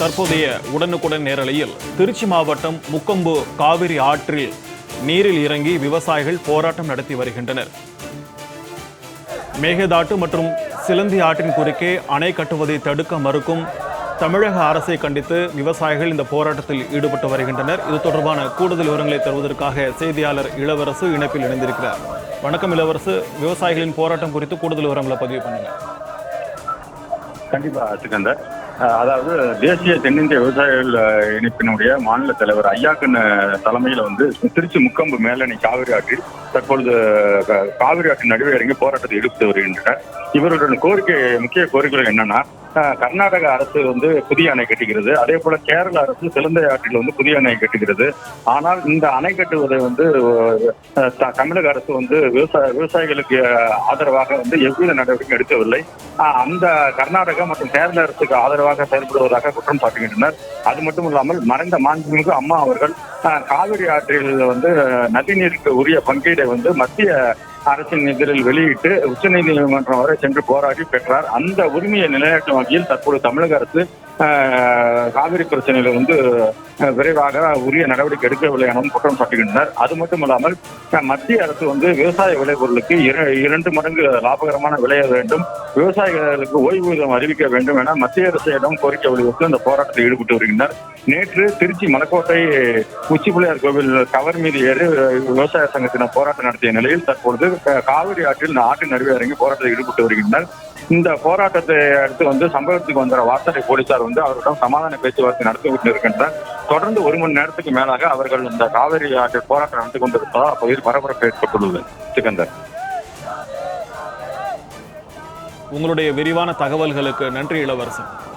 தற்போதைய உடனுக்குடன் நேரலையில் திருச்சி மாவட்டம் முக்கொம்பு காவிரி ஆற்றில் நீரில் இறங்கி விவசாயிகள் போராட்டம் நடத்தி வருகின்றனர். மேகதாட்டு மற்றும் சிலந்தி ஆற்றின் குறுக்கே அணை கட்டுவதை தடுக்க மறுக்கும் தமிழக அரசை கண்டித்து விவசாயிகள் இந்த போராட்டத்தில் ஈடுபட்டு வருகின்றனர். இது தொடர்பான கூடுதல் விவரங்களை தருவதற்காக செய்தியாளர் இளவரசு இணைப்பில் இணைந்திருக்கிறார். வணக்கம் இளவரசு. விவசாயிகளின் போராட்டம் குறித்து கூடுதல் விவரங்களை பதிவு பண்ணுங்க கண்டிப்பா சிக்கந்தர் அதாவது தேசிய தென்னிந்திய விவசாயிகள் இணைப்பினுடைய மாநில தலைவர் ஐயாக்கன் தலைமையில வந்து திருச்சி முக்கம்பு மேலணை காவிரி ஆற்றில் தற்பொழுது காவிரி ஆற்றின் நடுவே இறங்கி போராட்டத்தை எடுத்து வருகின்றனர். இவர்களுடைய கோரிக்கை முக்கிய கோரிக்கைகள் என்னன்னா கர்நாடக அரசு வந்து புதிய அணை கட்டுகிறது அதே போல கேரள அரசு சிலந்தை ஆற்றில் வந்து புதிய அணை கட்டுகிறது ஆனால் இந்த அணை கட்டுவதை வந்து த- தமிழக அரசு வந்து விவசாய விவசாயிகளுக்கு ஆதரவாக வந்து எவ்வித நடவடிக்கை எடுக்கவில்லை. அந்த கர்நாடகா மற்றும் கேரள அரசுக்கு ஆதரவாக செயல்படுவதாக குற்றம் சாட்டுகின்றனர். அது மட்டும் இல்லாமல் மறைந்த மாண்புமிகு அம்மா அவர்கள் காவிரி ஆற்றில் வந்து நதிநீருக்கு உரிய பங்கீடை வந்து மத்திய அரசின் எதிரில் வெளியிட்டு உச்சநீதிமன்றம் வரை சென்று போராடி பெற்றார். அந்த உரிமையை நிலைநாட்டும் வகையில் தற்போது தமிழக அரசு காவிரி பிரச்சனையில வந்து விரைவாக உரிய நடவடிக்கை எடுக்கவில்லை எனவும் குற்றம் சாட்டுகின்றனர் அது மட்டும் இல்லாமல் மத்திய அரசு வந்து விவசாய விளைபொருளுக்கு இர- இரண்டு மடங்கு லாபகரமான விளைய வேண்டும். விவசாயிகளுக்கு ஓய்வூதியம் அறிவிக்க வேண்டும் என மத்திய அரசிடம் கோரிக்கை வலியுறுத்தி இந்த போராட்டத்தில் ஈடுபட்டு வருகின்றனர். நேற்று திருச்சி மலக்கோட்டை உச்சி பிள்ளையார் கோவில் கவர் மீது ஏறி விவசாய சங்கத்தினர் போராட்டம் நடத்திய நிலையில் தற்பொழுது காவிரி ஆற்றில் இந்த ஆற்றின் நடுவே இறங்கி போராட்டத்தில் ஈடுபட்டு வருகின்றனர். இந்த போராட்டத்தை அடுத்து வந்து சம்பவத்துக்கு வந்த வார்த்தை போலீசார் வந்து அவரிடம் சமாதான பேச்சுவார்த்தை நடத்திவிட்டு இருக்கின்றனர் தொடர்ந்து ஒரு மணி நேரத்துக்கு மேலாக அவர்கள் இந்த காவிரி ஆற்றில் போராட்டம் நடத்தி கொண்டிருப்பதால் அப்பகுதியில் பரபரப்பு ஏற்பட்டுள்ளது. சிக்கந்தர். உங்களுடைய விரிவான தகவல்களுக்கு நன்றி இளவரசன்.